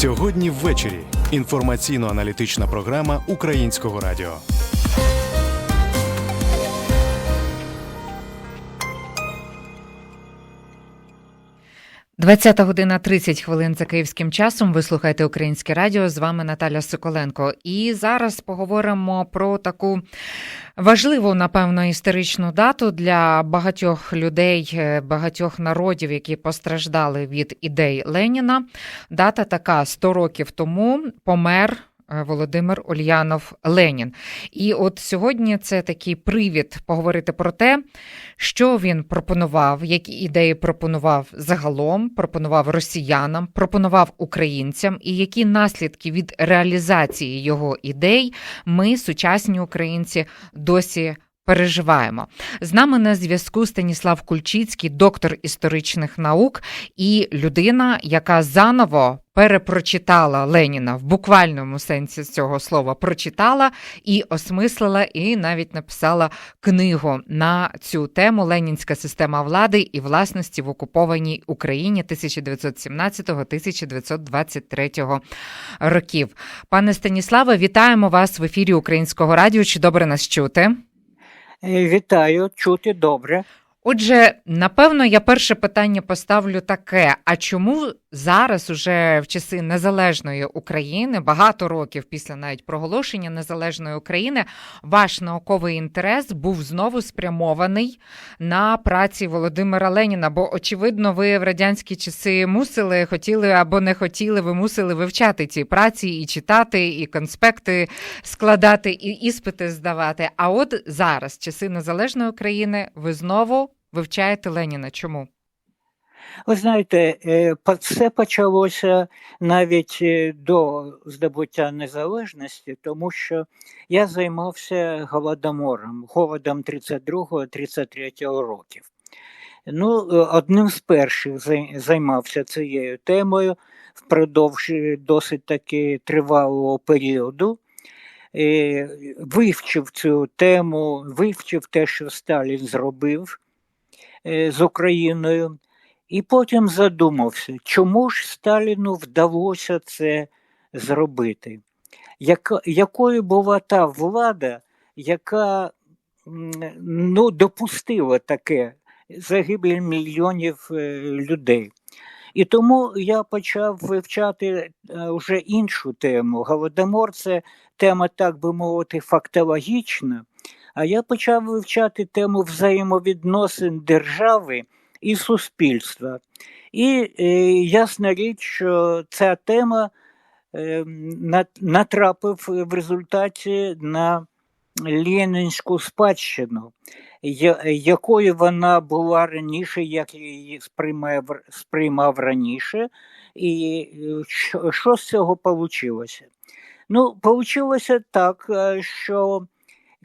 Сьогодні ввечері інформаційно-аналітична програма Українського радіо. Двадцята година 30 хвилин за київським часом. Ви слухаєте українське радіо. З вами Наталя Соколенко. І зараз поговоримо про таку важливу, напевно, історичну дату для багатьох людей, е, багатьох народів, які постраждали від ідей Леніна. Дата така: 100 років тому помер. Е, Володимир Ульянов Ленін. І от сьогодні це такий привід поговорити про те, що він пропонував, які ідеї пропонував загалом, пропонував росіянам, пропонував українцям, і які наслідки від реалізації його ідей ми, сучасні українці, досі. Переживаємо з нами на зв'язку Станіслав Кульчицький, доктор історичних наук, і людина, яка заново перепрочитала Леніна в буквальному сенсі цього слова, прочитала і осмислила, і навіть написала книгу на цю тему Ленінська система влади і власності в окупованій Україні 1917-1923 років. Пане Станіславе, вітаємо вас в ефірі Українського радіо. Чи добре нас чути? Е, Вітаю, чути добре. Отже, напевно, я перше питання поставлю таке: а чому зараз, уже в часи незалежної України, багато років після навіть проголошення незалежної України, ваш науковий інтерес був знову спрямований на праці Володимира Леніна? Бо, очевидно, ви в радянські часи мусили, хотіли або не хотіли, ви мусили вивчати ці праці і читати, і конспекти складати, і іспити здавати. А от зараз, часи незалежної України, ви знову вивчаєте Леніна. Чому? Ви знаєте, е, все почалося навіть е, до здобуття незалежності, тому що я займався голодомором, голодом 32-33 років. Ну, е, одним з перших займався цією темою впродовж досить таки тривалого періоду. Вивчив цю тему, вивчив те, що Сталін зробив з Україною. І потім задумався, чому ж Сталіну вдалося це зробити? Якою була та влада, яка ну, допустила таке загибель мільйонів е, людей? І тому я почав вивчати е, вже іншу тему. Голодомор це тема, так би мовити, фактологічна. А я почав вивчати тему взаємовідносин держави і суспільства. І е, ясна річ, що ця тема е, натрапив в результаті на ленінську спадщину, якою вона була раніше, як її сприймав, сприймав раніше, і що, що з цього вийшло? Ну, вийшло так, е, що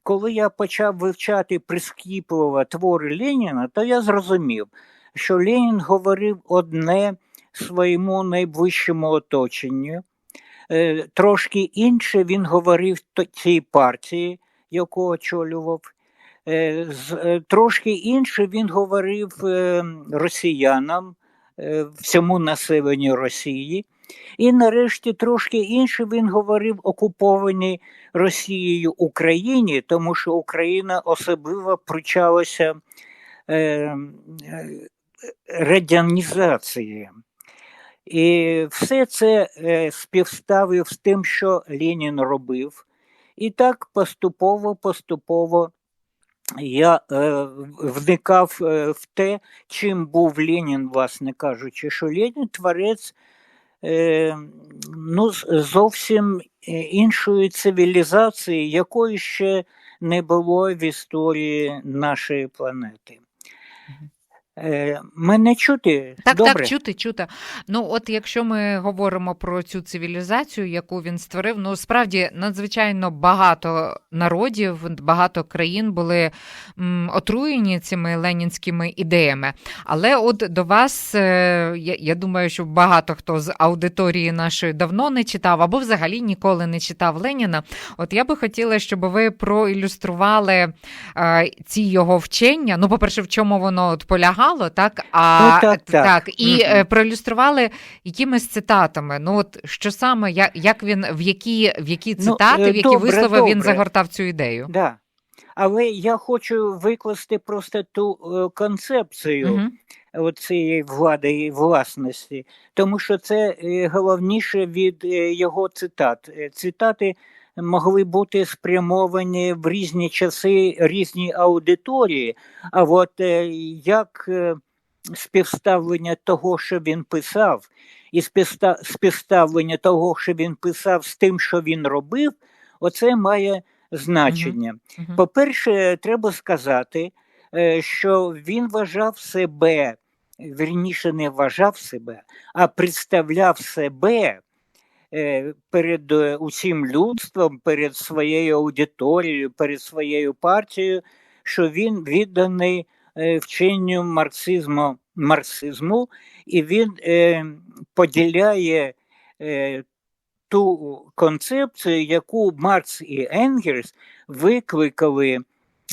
коли я почав вивчати прискіпливо твори Леніна, то я зрозумів, що Ленін говорив одне своєму найближчому оточенню, е, трошки інше він говорив цій партії, яку очолював. Е, е, Трошки інше він говорив е, росіянам, всьому населенню Росії. І нарешті трошки інше він говорив окупованій Росією Україні, тому що Україна особливо пручалася е, е, радянізації. І все це е, співставив з тим, що Ленін робив. І так поступово, поступово я е, вникав е, в те, чим був Ленін, власне кажучи, що Ленін творець ну, з- зовсім е, іншої цивілізації, якої ще не було в історії нашої планети. Е, мене чути? Так, Добре? так, чути, чути. Ну, от якщо ми говоримо про цю цивілізацію, яку він створив, ну справді надзвичайно багато народів, багато країн були м, отруєні цими ленінськими ідеями. Але от до вас, е, я, я думаю, що багато хто з аудиторії нашої давно не читав, або взагалі ніколи не читав Леніна. От я би хотіла, щоб ви проілюстрували е, ці його вчення. Ну, по-перше, в чому воно от полягало. Допомагало, так а Ну, так, так. і Мгм. е, проілюстрували якимись цитатами. Ну от що саме, як, як він в які в які Ну, цитати, е, в які добре, вислови він загортав цю ідею? Да. Але я хочу викласти просто ту е, концепцію Угу. цієї влади і власності, тому що це головніше від його цитат. Цитати могли бути спрямовані в різні часи різні аудиторії, а от е, як е, співставлення того, що він писав, і співставлення того, що він писав, з тим, що він робив, оце має значення. Угу. По-перше, треба сказати, е, що він вважав себе, вірніше не вважав себе, а представляв себе перед е, усім людством, перед своєю аудиторією, перед своєю партією, що він відданий е, вченню марксизму, марксизму і він е, поділяє е, ту концепцію, яку Маркс і Енгельс викликали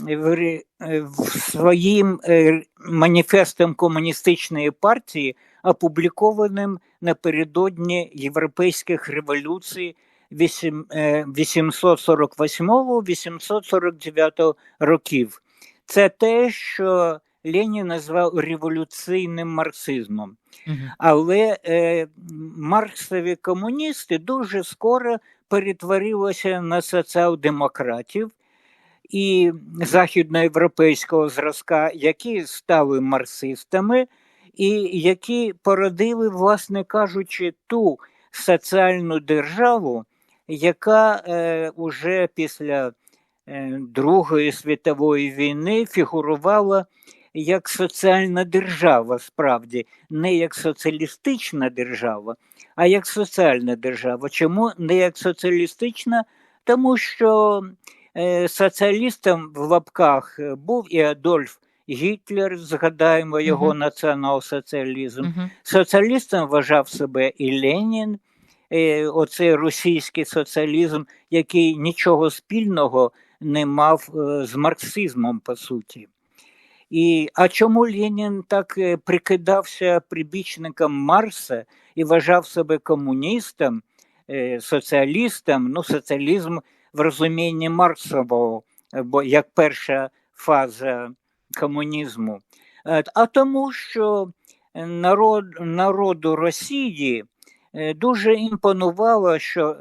е, своїм е, маніфестом комуністичної партії, опублікованим напередодні європейських революцій е, 848-849 років. Це те, що Ленін назвав революційним марксизмом. Угу. Але е, марксові комуністи дуже скоро перетворилися на соціал-демократів і західноєвропейського зразка, які стали марксистами, і які породили, власне кажучи, ту соціальну державу, яка е, уже після е, Другої світової війни фігурувала як соціальна держава, справді, не як соціалістична держава, а як соціальна держава. Чому не як соціалістична? Тому що е, соціалістом в лапках був і Адольф Гітлер, згадаємо його Мгм. націонал-соціалізм. Угу. Соціалістом вважав себе і Ленін, е, оцей російський соціалізм, який нічого спільного не мав е, з марксизмом, по суті. І, а чому Ленін так е, прикидався прибічником Марса і вважав себе комуністом, соціалістом, ну, соціалізм в розумінні Марксового, е, бо як перша фаза комунізму? А тому, що народ, народу Росії е, дуже імпонувало, що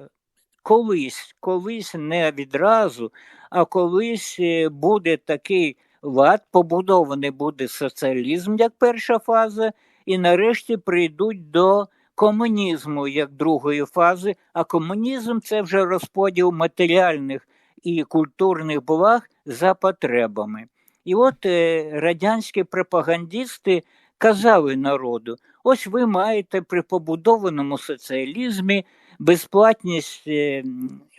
колись, колись не відразу, а колись е, буде такий лад, побудований буде соціалізм як перша фаза, і нарешті прийдуть до комунізму як другої фази, а комунізм це вже розподіл матеріальних і культурних благ за потребами. І от е, радянські пропагандисти казали народу: ось ви маєте при побудованому соціалізмі безплатність е,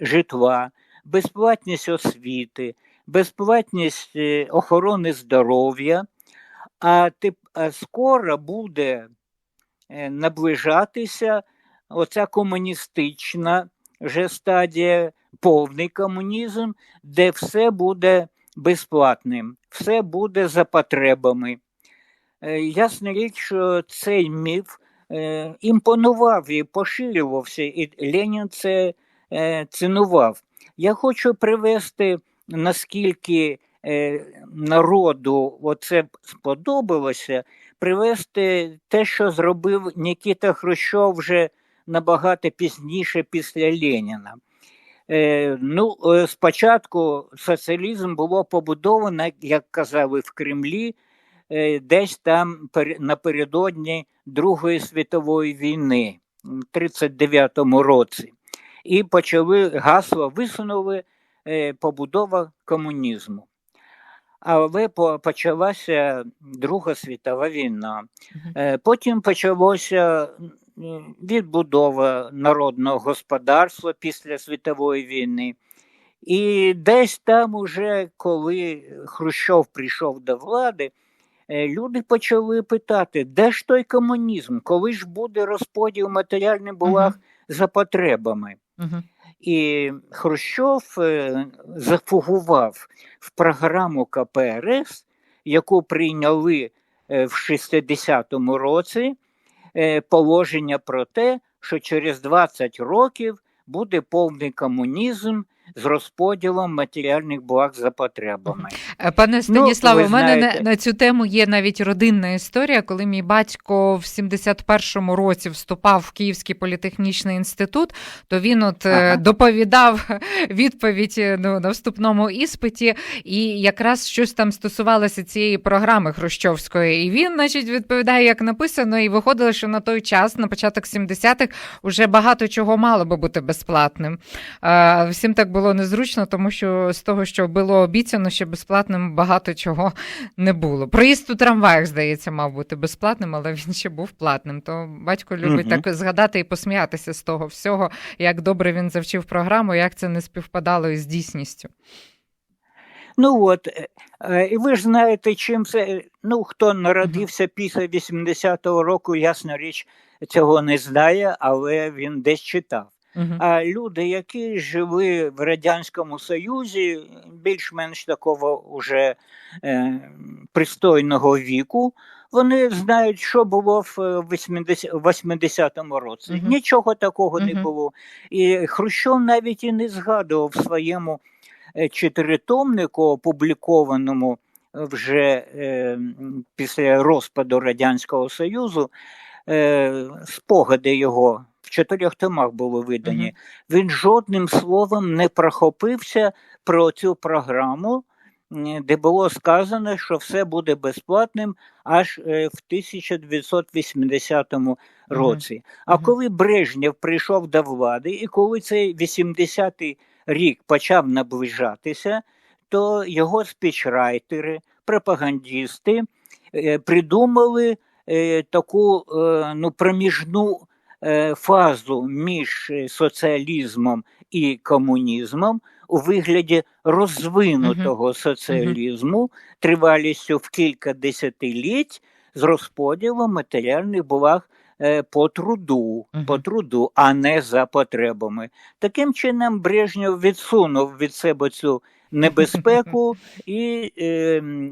житла, безплатність освіти, безплатність е, охорони здоров'я, а, тип, а скоро буде наближатися оця комуністична вже стадія, повний комунізм, де все буде безплатним, все буде за потребами. Е, Ясна річ, що цей міф е, імпонував і поширювався, і Ленін це е, цінував. Я хочу привести, наскільки народу оце сподобалося, привести те, що зробив Нікіта Хрущов вже набагато пізніше після Леніна. Е, ну, е, спочатку соціалізм було побудовано, як казали в Кремлі, е, десь там напередодні Другої світової війни в 39-му році. І почали гасло висунули побудова комунізму. Але почалася Друга світова війна. Потім почалося відбудова народного господарства після світової війни. І десь там, уже коли Хрущов прийшов до влади, е, люди почали питати, де ж той комунізм, коли ж буде розподіл матеріальних благ за потребами. Угу. І Хрущов е, зафугував в програму КПРС, яку прийняли е, в 60-му році положення про те, що через 20 років буде повний комунізм з розподілом матеріальних благ за потребами. Е, Пане Станіславе, Ну, у мене на, знаєте. на цю тему є навіть родинна історія, коли мій батько в 71-му році вступав в Київський політехнічний інститут, то він от е, Ага. доповідав відповідь е, ну, на вступному іспиті, і якраз щось там стосувалося цієї програми Хрущовської. І він, значить, відповідає, як написано, і виходило, що на той час, на початок 70-х, уже багато чого мало би бути безплатним. Всім так було незручно, тому що з того, що було обіцяно, що безплатним багато чого не було. Проїзд у трамваях, здається, мав бути безплатним, але він ще був платним. То батько любить Мгм. так згадати і посміятися з того всього, як добре він завчив програму, як це не співпадало із дійсністю. Ну от, е, е, і ви ж знаєте, чим це. Ну, хто народився після 80-го року, ясна річ, цього не знає, але він десь читав. Угу. А люди, які жили в Радянському Союзі, більш-менш такого уже е, пристойного віку, вони знають, що було в е, 80, 80-му році. Мгм. Нічого такого не було. І Хрущов навіть і не згадував в своєму е, чотиритомнику, опублікованому вже е, після розпаду Радянського Союзу, е, спогади його в чотирьох томах були видані. Мгм. Він жодним словом не прохопився про цю програму, де було сказано, що все буде безплатним аж е, в 1980 році. А коли Брежнєв прийшов до влади, і коли цей 80-й рік почав наближатися, то його спічрайтери, пропагандісти е, придумали е, таку ну, проміжну фазу між е, соціалізмом і комунізмом у вигляді розвинутого соціалізму тривалістю в кілька десятиліть з розподілом матеріальних благ е, по труду, Мгм. по труду, а не за потребами. Таким чином Брежнєв відсунув від себе цю небезпеку і е, м,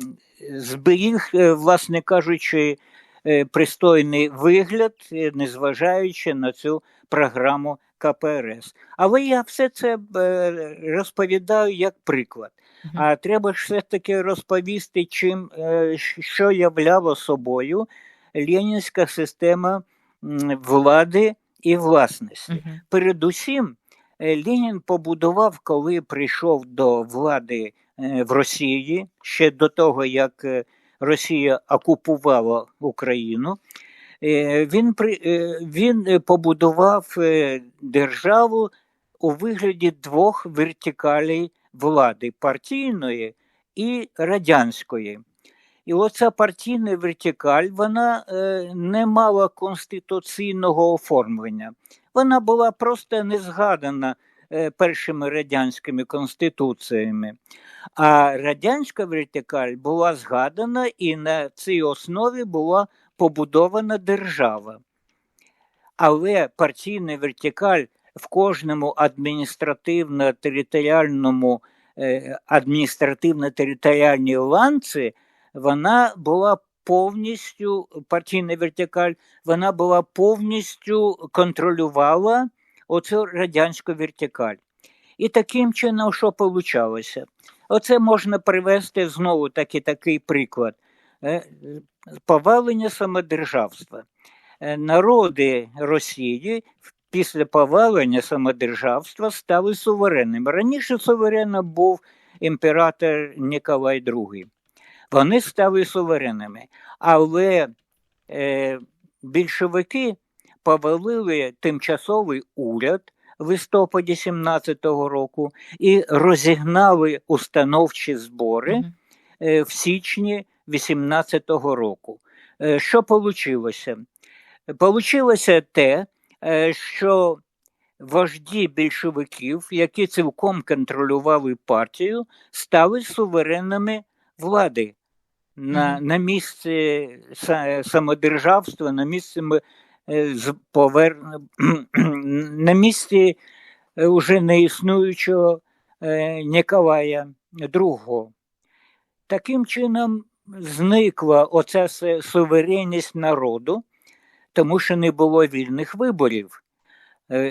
зберіг, е, власне кажучи, е, пристойний вигляд, е, незважаючи на цю програму КПРС. Але я все це е, розповідаю як приклад. А треба ж все-таки розповісти, чим, е, що являло собою ленінська система влади і власності. Передусім, е, Ленін побудував, коли прийшов до влади е, в Росії, ще до того, як е, Росія окупувала Україну. е, Він, е, він е, побудував державу у вигляді двох вертикалей влади партійної і радянської. І оця партійна вертикаль вона не мала конституційного оформлення. Вона була просто не згадана першими радянськими конституціями. А радянська вертикаль була згадана і на цій основі була побудована держава. Але партійна вертикаль в кожному адміністративно-територіальному е, адміністративно-територіальній ланці вона була повністю партійна вертикаль, вона була повністю контролювала оцю радянську вертикаль. І таким чином, що получалося? Оце можна привести знову таки такий приклад. Е, Повалення самодержавства. Е, Народи Росії після повалення самодержавства стали суверенними. Раніше суверенним був імператор Ніколай II. Вони стали суверенними. Але е, більшовики повалили тимчасовий уряд в листопаді 17-го року і розігнали установчі збори е, в січні 18-го року. Е, Що получилося? Получилося те, е, що вожді більшовиків, які цілком контролювали партію, стали суверенними влади на, на місці самодержавства, на місці е, з- повер... на місці е, уже неіснуючого е, Ніколая II. Таким чином, зникла оця суверенність народу, тому що не було вільних виборів.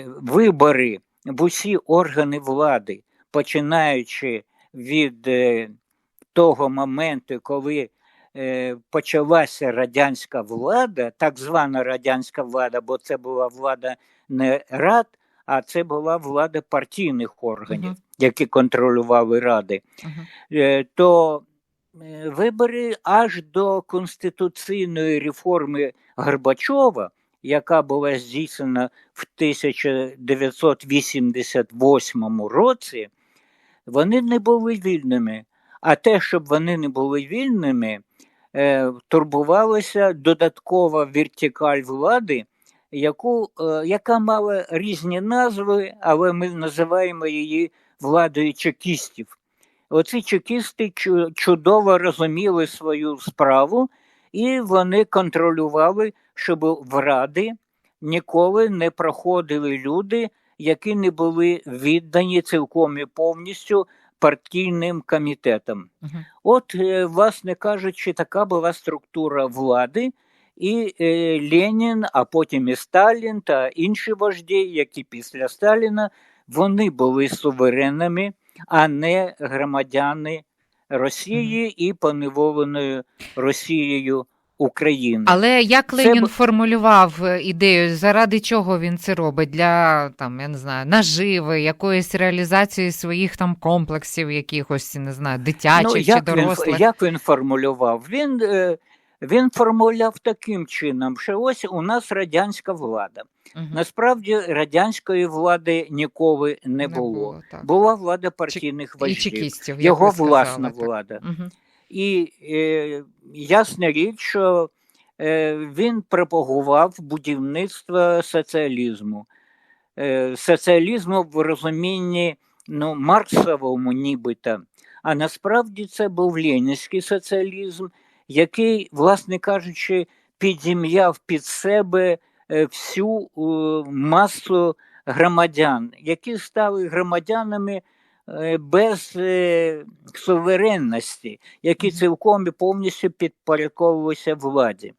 Вибори в усі органи влади, починаючи від того моменту, коли почалася радянська влада, так звана радянська влада, бо це була влада не рад, а це була влада партійних органів, Мгм. які контролювали ради, Мгм. Е, то е, вибори аж до конституційної реформи Горбачова, яка була здійснена в 1988 році, вони не були вільними. А те, щоб вони не були вільними, е, турбувалася додаткова вертикаль влади, яку, е, яка мала різні назви, але ми називаємо її владою чекістів. Оці чекісти чудово розуміли свою справу, і вони контролювали, щоб в ради ніколи не проходили люди, які не були віддані цілком і повністю партійним комітетам. Мгм. От, е, власне кажучи, така була структура влади, і е, Ленін, а потім і Сталін та інші вожді, які після Сталіна, вони були суверенними, а не громадяни Росії і поневоленою Росією України. Але як Це Ленін б- формулював е, ідею, заради чого він це робить? Для там, я не знаю, наживи, якоїсь реалізації своїх там комплексів, якихось, не знаю, дитячих чи Ну, як, він, дорослих. як він формулював? Він, е, він формулював таким чином, що ось у нас радянська влада. Мгм. Насправді радянської влади ніколи не, було. так. Була влада партійних І вождів, його власна влада. Мгм. І е, ясна річ, що е, він пропагував будівництво соціалізму. Е, соціалізму в розумінні ну, Марксовому нібито. А насправді це був ленінський соціалізм, який, власне кажучи, підім'яв під себе е, всю е, масу громадян, які стали громадянами без е, суверенності, які цілком і повністю підпорядковувалися владі.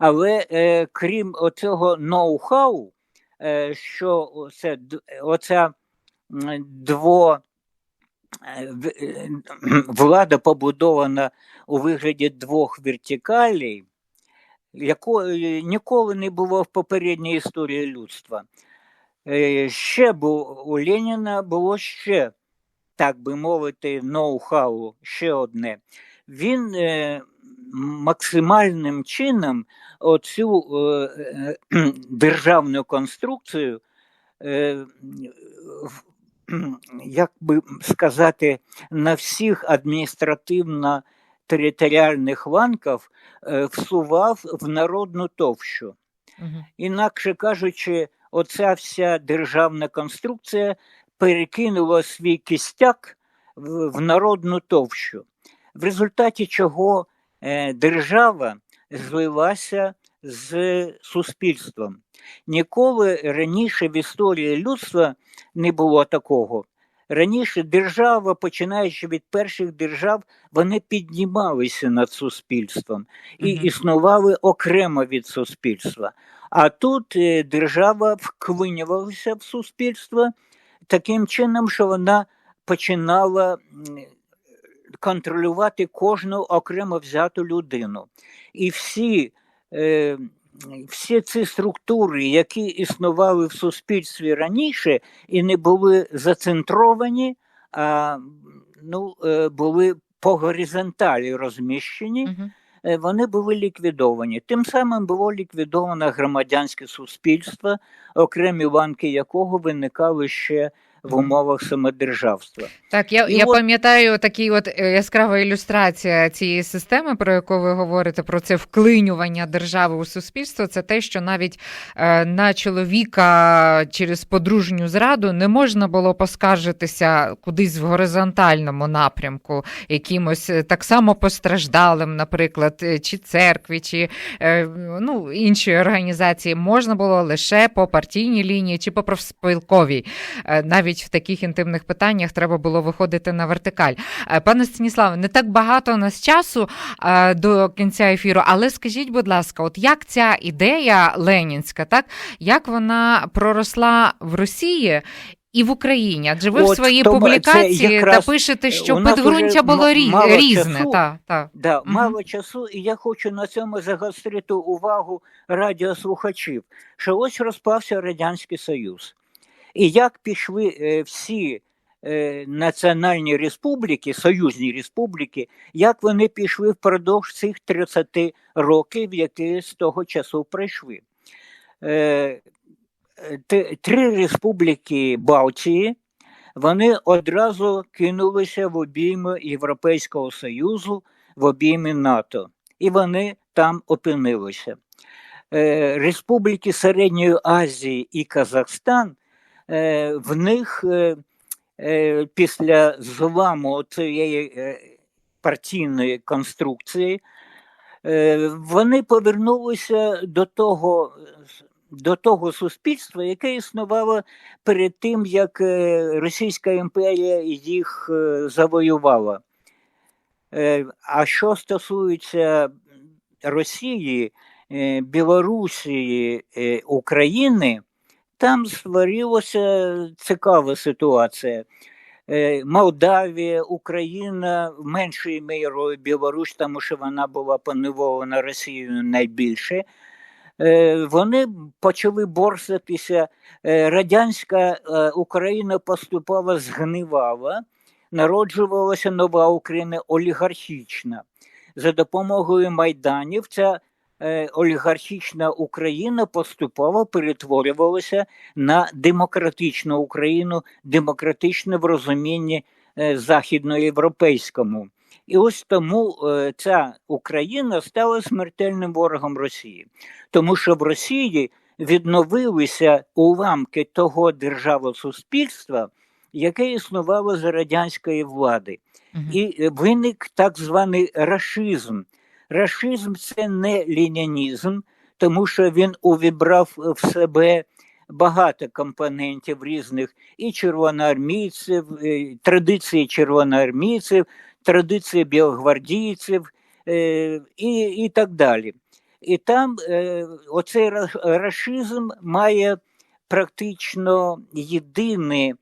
Але е, крім оцього ноу-хау, е, що це, оця дво е, е, влада побудована у вигляді двох вертикалей, якої ніколи не було в попередній історії людства. Е, Ще був у Леніна було ще, так би мовити, ноу-хау, ще одне. Він е, максимальним чином оцю е, е, державну конструкцію, е, як би сказати, на всіх адміністративно-територіальних ланках е, всував в народну товщу. Мгм. Інакше кажучи, оця вся державна конструкція перекинула свій кістяк в, в народну товщу, в результаті чого е, держава злилася з суспільством. Ніколи раніше в історії людства не було такого. Раніше держава, починаючи від перших держав, вони піднімалися над суспільством і Мгм. існували окремо від суспільства. А тут е, держава вклинювалася в суспільство таким чином, що вона починала контролювати кожну окремо взяту людину. І всі, е, всі ці структури, які існували в суспільстві раніше і не були зацентровані, а ну, е, були по горизонталі розміщені, Мгм. Е, вони були ліквідовані. Тим самим було ліквідовано громадянське суспільство, окремі ланки якого виникали ще в умовах самодержавства. Так, я, І я от- пам'ятаю такий от е, яскрава ілюстрація цієї системи, про яку ви говорите, про це вклинювання держави у суспільство. Це те, що навіть е, на чоловіка через подружню зраду не можна було поскаржитися кудись в горизонтальному напрямку, якимось е, так само постраждалим, наприклад, е, чи церкві, чи е, ну, іншої організації. Можна було лише по партійній лінії чи по профспілковій. Е, навіть навіть в таких інтимних питаннях треба було виходити на вертикаль. Е, Пане Станіславе, не так багато у нас часу е, до кінця ефіру, але скажіть, будь ласка, от як ця ідея ленінська, так як вона проросла в Росії? І в Україні, адже ви в своїй тому публікації та пишете, що у підґрунтя було різне. часу. Та, та. Да, Мгм. мало часу, і я хочу на цьому загострити увагу радіослухачів, що ось розпався Радянський Союз. І як пішли е, всі е, національні республіки, союзні республіки, як вони пішли впродовж цих 30 років, які з того часу пройшли. Е, Три республіки Балтії, вони одразу кинулися в обійми Європейського Союзу, в обійми НАТО. І вони там опинилися. Республіки Середньої Азії і Казахстан, в них е, е, після зламу цієї е, партійної конструкції, е, вони повернулися до того, до того суспільства, яке існувало перед тим, як е, Російська імперія їх е, завоювала. Е, А що стосується Росії, е, Білорусі, е, України, там створилася цікава ситуація. Е, Молдавія, Україна, меншою мірою Білорусь, тому що вона була поневолена Росією найбільше. Е, Вони почали борсатися. Е, Радянська Україна поступала згнивала, народжувалася нова Україна олігархічна. За допомогою майданів ця олігархічна Україна поступово перетворювалася на демократичну Україну, демократичну в розумінні е, західноєвропейському. І ось тому е, ця Україна стала смертельним ворогом Росії, тому що в Росії відновилися уламки того державосуспільства, яке існувало за радянської влади. І е, виник так званий рашизм. Рашизм це не ленінізм, тому що він увібрав в себе багато компонентів різних і червоноармійців, е, традиції червоноармійців, традиції білогвардійців е, і, і так далі. І там е, оцей рашизм має практично єдиний,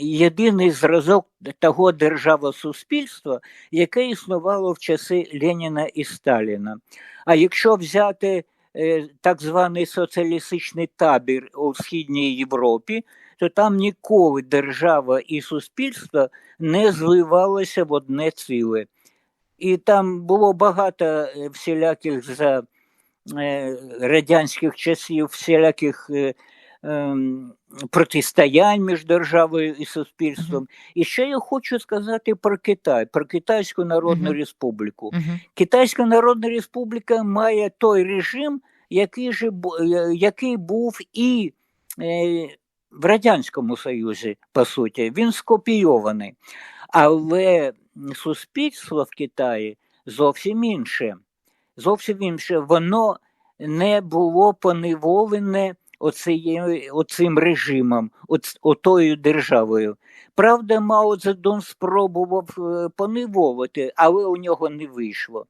єдиний зразок того державосуспільства, яке існувало в часи Леніна і Сталіна. А якщо взяти е, так званий соціалістичний табір у Східній Європі, то там ніколи держава і суспільство не зливалося в одне ціле. І там було багато е, всіляких за е, радянських часів, всіляких протистоянь між державою і суспільством. І ще я хочу сказати про Китай, про Китайську Народну Мгм. Республіку. Мгм. Китайська Народна Республіка має той режим, який, же, е, який був і е, в Радянському Союзі, по суті, він скопійований. Але суспільство в Китаї зовсім інше. Зовсім інше. Воно не було поневолене оцим режимом, оц, отою державою. Правда, Мао Цзедун спробував е, поневолити, але у нього не вийшло.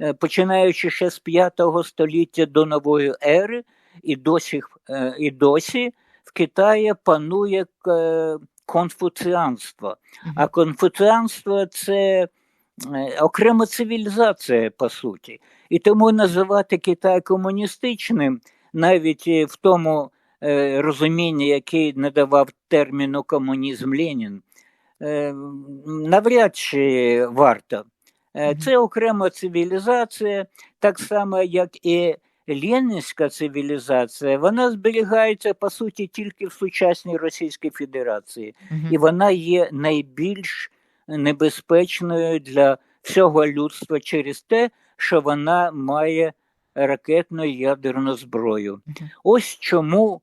Е, Починаючи ще з 5 століття до нової ери, і досі, е, і досі в Китаї панує конфуціанство. А конфуціанство це окрема цивілізація, по суті. І тому називати Китай комуністичним, навіть е, в тому е, розумінні, який надавав терміну комунізм Ленін, е, навряд чи варто. Це окрема цивілізація, так само, як і Ленінська цивілізація, вона зберігається по суті тільки в сучасній Російській Федерації. І вона є найбільш небезпечною для всього людства через те, що вона має ракетну і ядерну зброю. Ось чому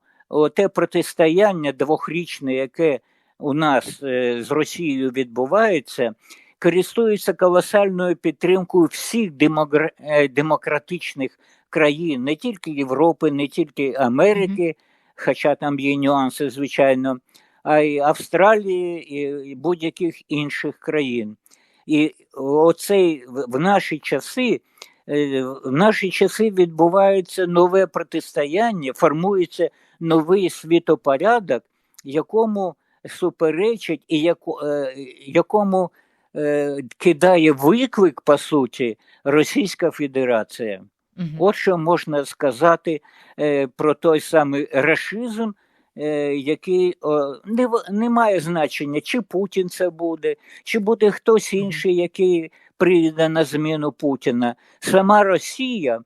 те протистояння двохрічне, яке у нас е, з Росією відбувається, користується колосальною підтримкою всіх демогра- е, демократичних країн, не тільки Європи, не тільки Америки, хоча там є нюанси, звичайно, а й Австралії і, будь-яких інших країн. І оцей в наші часи. Е, В наші часи відбувається нове протистояння, формується новий світопорядок, якому суперечить і яку, е, якому е, кидає виклик, по суті, Російська Федерація. Мгм. От що можна сказати про той самий рашизм, який не, не має значення, чи Путін це буде, чи буде хтось інший, який прийде на зміну Путіна. Сама Росія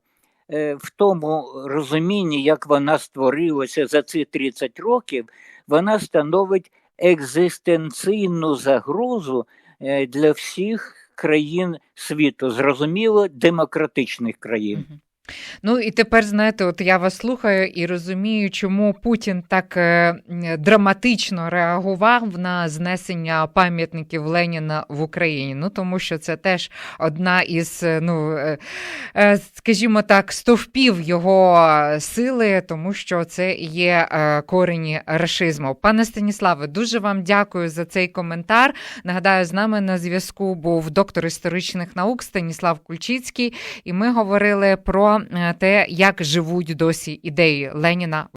е, в тому розумінні, як вона створилася за ці 30 років, вона становить екзистенційну загрозу е, для всіх країн світу, зрозуміло, демократичних країн. Ну і тепер знаєте, от я вас слухаю і розумію, чому Путін так е, драматично реагував на знесення пам'ятників Леніна в Україні. Ну тому що це теж одна із, е, ну е, скажімо так, стовпів його сили, тому що це є корені рашизму. Пане Станіславе, дуже вам дякую за цей коментар. Нагадаю, з нами на зв'язку був доктор історичних наук Станіслав Кульчицький, і ми говорили про те, як живуть досі ідеї Леніна